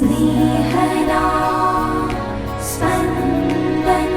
स्नेहदा स्पन्दन्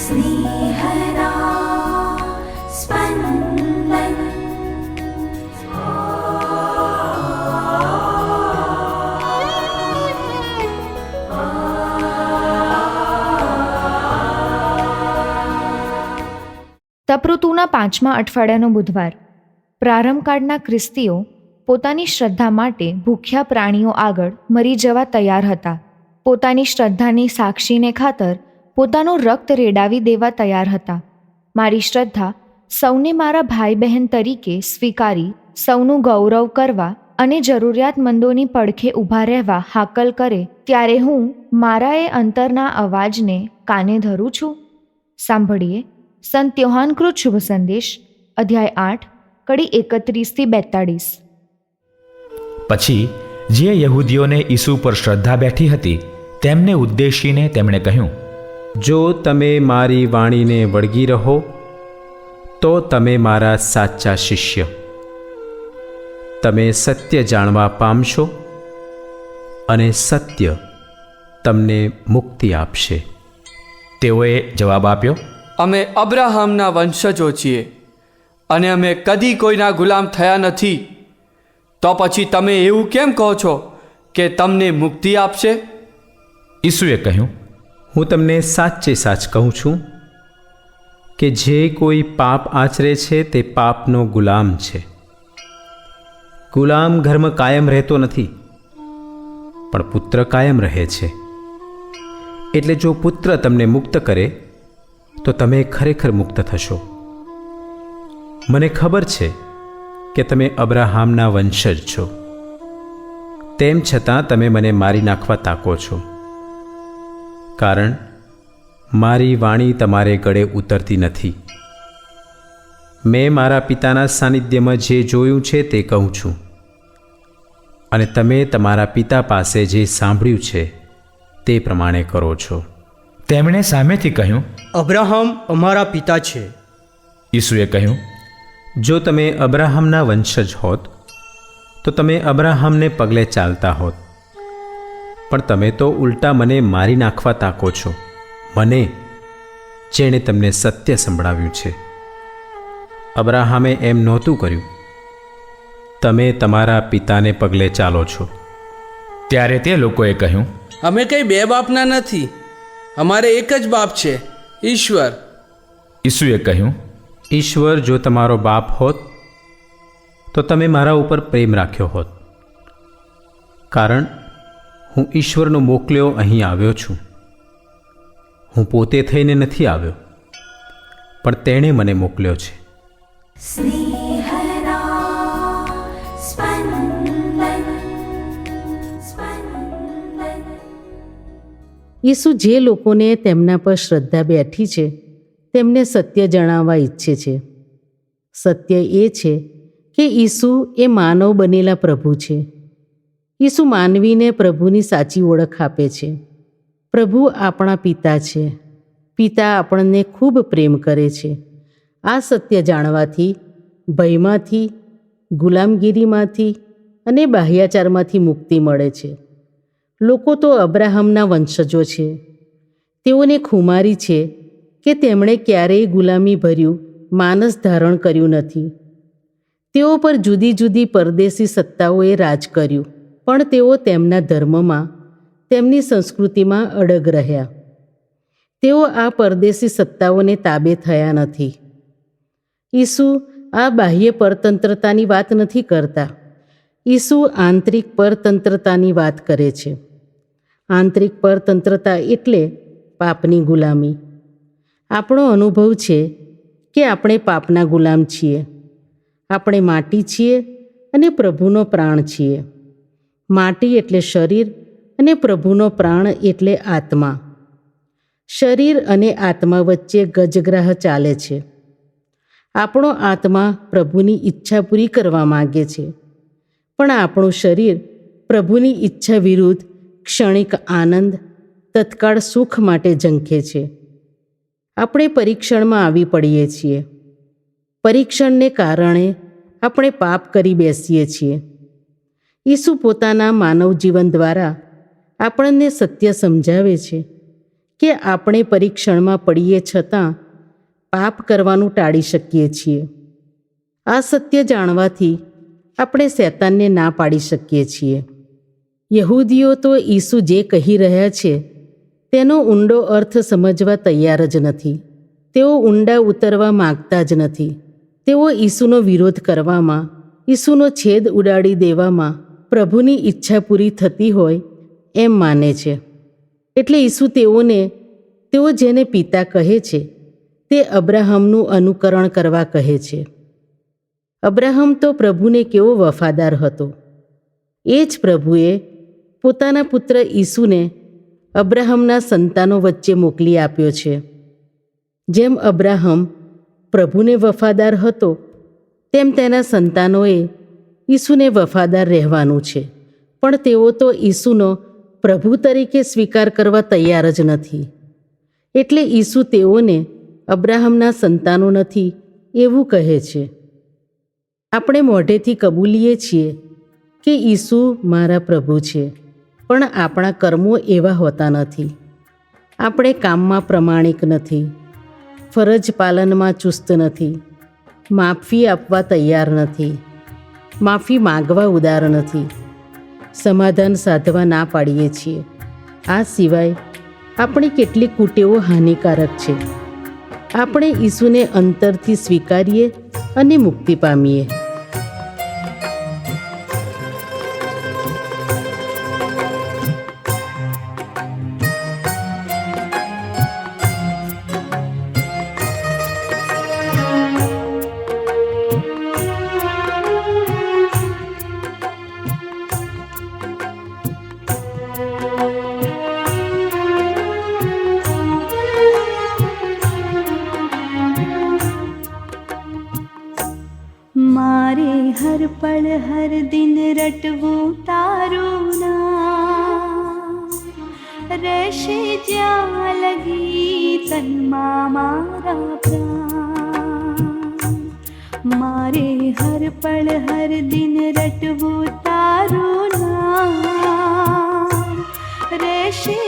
स्नेहदा स्पन्दन् તપઋતુના પાંચમા અઠવાડિયાનો બુધવાર પ્રારંભકાળના ખ્રિસ્તીઓ પોતાની શ્રદ્ધા માટે ભૂખ્યા પ્રાણીઓ આગળ મરી જવા તૈયાર હતા. પોતાની શ્રદ્ધાની સાક્ષીને ખાતર પોતાનું રક્ત રેડાવી દેવા તૈયાર હતા. મારી શ્રદ્ધા સૌને મારા ભાઈ બહેન તરીકે સ્વીકારી, સૌનું ગૌરવ કરવા અને જરૂરિયાતમંદોની પડખે ઊભા રહેવા હાકલ કરે, ત્યારે હું મારા એ અંતરના અવાજને કાને ધરું છું? સાંભળીએ સંત ત્યોહાનકૃત શુભ સંદેશ, અધ્યાય આઠ, કડી એકત્રીસથી બેતાળીસ. પછી જે યહૂદીઓને ઈસુ પર શ્રદ્ધા બેઠી હતી તેમને ઉદ્દેશીને તેમણે કહ્યું જો તમે મારી વાણીને વળગી રહો તો તમે મારા સાચા શિષ્ય. તમે સત્ય જાણવા પામશો અને સત્ય તમને મુક્તિ આપશે. તેઓએ જવાબ આપ્યો અમે અબ્રાહમના વંશજો છીએ અને અમે કદી કોઈના ગુલામ થયા નથી. તો પછી તમે એવું કેમ કહો છો કે તમને મુક્તિ આપશે? ઈસુએ કહ્યું હું તમને સાચે સાચ કહું છું કે જે કોઈ પાપ આચરે છે તે પાપનો ગુલામ છે. ગુલામ ઘરમાં કાયમ રહેતો નથી પણ પુત્ર કાયમ રહે છે. એટલે જો પુત્ર તમને મુક્ત કરે તો તમે ખરેખર મુક્ત થશો. મને ખબર છે કે તમે અબ્રાહામના વંશજ છો. તેમ છતાં તમે મને મારી નાખવા તાકો છો. કારણ મારી વાણી તમારે ગળે ઉતરતી નથી. મેં મારા પિતાના સાનિધ્યમાં જે જોયું છે તે કહું છું. અને તમે તમારા પિતા પાસે જે સાંભળ્યું છે તે પ્રમાણે કરો છો. તેમણે સામેથી કહ્યું અબ્રાહમ અમારા પિતા છે. ઈસુએ કહ્યું જો તમે અબ્રાહમના વંશજ હોત તો તમે અબ્રાહમને પગલે ચાલતા હોત. પણ તમે તો ઉલટા મને મારી નાખવા તાકો છો. મને જેણે તમને સત્ય સંભળાવ્યું છે. અબ્રાહમે એમ નહોતું કર્યું. તમે તમારા પિતાને પગલે ચાલો છો. ત્યારે તે લોકોએ કહ્યું અમે કંઈ બે બાપના નથી. અમારે એક જ બાપ છે ઈશ્વર. ઈસુએ કહ્યું ઈશ્વર જો તમારો બાપ હોત તો તમે મારા ઉપર પ્રેમ રાખ્યો હોત. કારણ હું ઈશ્વરનો મોકલ્યો અહીં આવ્યો છું. હું પોતે થઈને નથી આવ્યો પણ તેણે મને મોકલ્યો છે. ઈસુ જે લોકોને તેમના પર શ્રદ્ધા બેઠી છે તેમને સત્ય જણાવવા ઈચ્છે છે. સત્ય એ છે કે ઈસુ એ માનવ બનેલા પ્રભુ છે. ઈસુ માનવીને પ્રભુની સાચી ઓળખ આપે છે. પ્રભુ આપણા પિતા છે. પિતા આપણને ખૂબ પ્રેમ કરે છે. આ સત્ય જાણવાથી, ભયમાંથી, ગુલામગીરીમાંથી અને બાહ્યાચારમાંથી મુક્તિ મળે છે. લોકો તો અબ્રાહમના વંશજો છે. તેઓને ખુમારી છે કે તેમણે ક્યારેય ગુલામી ભર્યું, માનસ ધારણ કર્યું નથી. તેઓ પર જુદી જુદી પરદેશી સત્તાઓએ રાજ કર્યું, પણ તેઓ તેમના ધર્મમાં, તેમની સંસ્કૃતિમાં અડગ રહ્યા. તેઓ આ પરદેશી સત્તાઓને તાબે થયા નથી. ઈસુ આ બાહ્ય પરતંત્રતાની વાત નથી કરતા. ઈસુ આંતરિક પરતંત્રતાની વાત કરે છે. આંતરિક પરતંત્રતા એટલે પાપની ગુલામી. આપણો અનુભવ છે કે આપણે પાપના ગુલામ છીએ. આપણે માટી છીએ અને પ્રભુનો પ્રાણ છીએ. માટી એટલે શરીર અને પ્રભુનો પ્રાણ એટલે આત્મા. શરીર અને આત્મા વચ્ચે ગજગ્રાહ ચાલે છે. આપણો આત્મા પ્રભુની ઈચ્છા પૂરી કરવા માગે છે. પણ આપણું શરીર પ્રભુની ઈચ્છા વિરુદ્ધ ક્ષણિક આનંદ, તત્કાળ સુખ માટે ઝંખે છે. આપણે પરીક્ષણમાં આવી પડીએ છીએ. પરીક્ષણને કારણે આપણે પાપ કરી બેસીએ છીએ. ઈસુ પોતાના માનવ જીવન દ્વારા આપણને સત્ય સમજાવે છે કે આપણે પરીક્ષણમાં પડીએ છતાં પાપ કરવાનું ટાળી શકીએ છીએ. આ સત્ય જાણવાથી આપણે શૈતાનને ના પાડી શકીએ છીએ. યહૂદીઓ તો ઈસુ જે કહી રહ્યા છે તેનો ઊંડો અર્થ સમજવા તૈયાર જ નથી. તેઓ ઊંડા ઉતરવા માગતા જ નથી. તેઓ ઈસુનો વિરોધ કરવામાં, ઈસુનો છેદ ઉડાડી દેવામાં પ્રભુની ઈચ્છા પૂરી થતી હોય એમ માને છે. એટલે ઈસુ તેઓને, તેઓ જેને પિતા કહે છે, તે અબ્રાહમનું અનુકરણ કરવા કહે છે. અબ્રાહમ તો પ્રભુને કેવો વફાદાર હતો. એ જ પ્રભુએ પોતાના પુત્ર ઈસુને અબ્રાહમના સંતાનો વચ્ચે મોકલી આપ્યો છે. જેમ અબ્રાહમ પ્રભુને વફાદાર હતો, તેમ તેના સંતાનોએ ઈસુને વફાદાર રહેવાનું છે. પણ તેઓ તો ઈસુનો પ્રભુ તરીકે સ્વીકાર કરવા તૈયાર જ નથી. એટલે ઈસુ તેઓને અબ્રાહમના સંતાનો નથી એવું કહે છે. આપણે મોઢેથી કબૂલીએ છીએ કે ઈસુ મારા પ્રભુ છે. પણ આપણા કર્મો એવા હોતા નથી. આપણે કામમાં પ્રમાણિક નથી. ફરજ પાલનમાં ચુસ્ત નથી. માફી આપવા તૈયાર નથી. માફી માગવા ઉદાર નથી. સમાધાન સાધવા ના પાડીએ છીએ. આ સિવાય આપણી કેટલીક કુટેવો હાનિકારક છે. આપણે ઈસુને અંતરથી સ્વીકારીએ અને મુક્તિ પામીએ. हर दिन रटवू तारू ना। ज्या लगी तारु रशि जाली मारे हर पल हर दिन रट ना। नेशि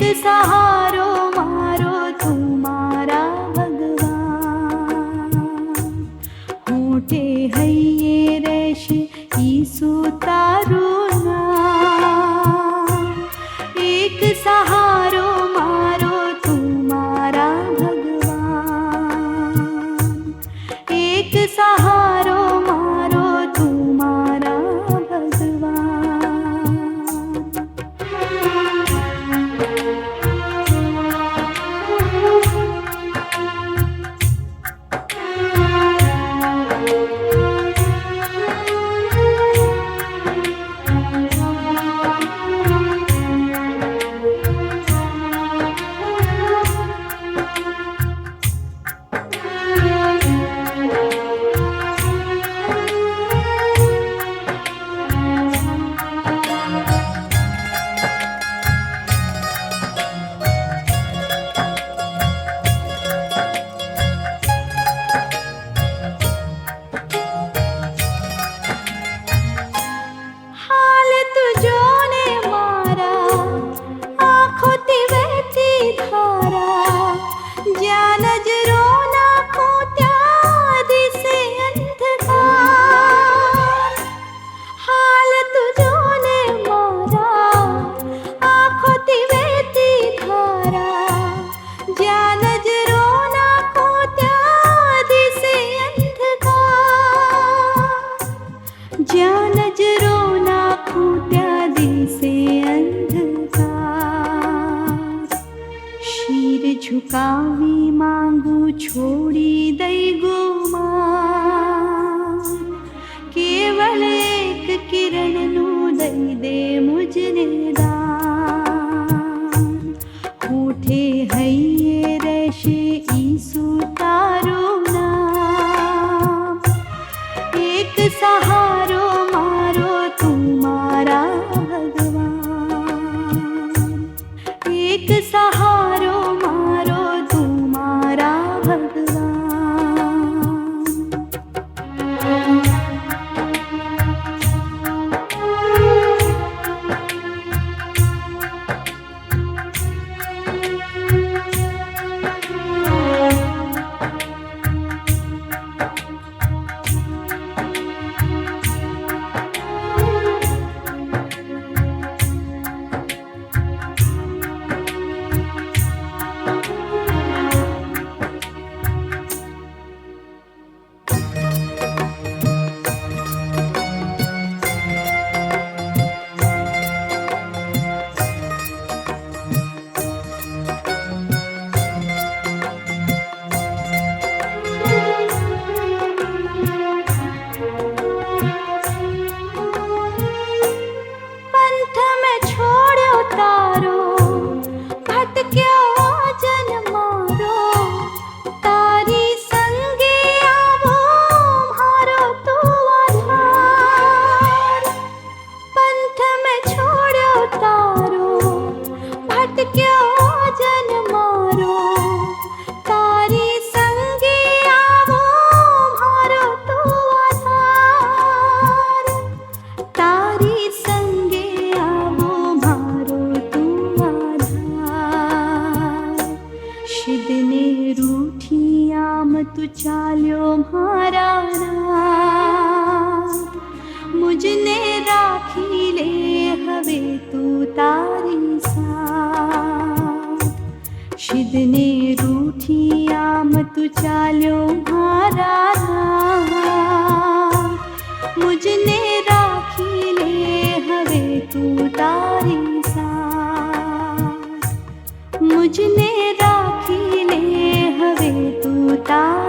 એક मु चालो ले हवे तू तारी सा मुझने राखी ले हवे तू तारी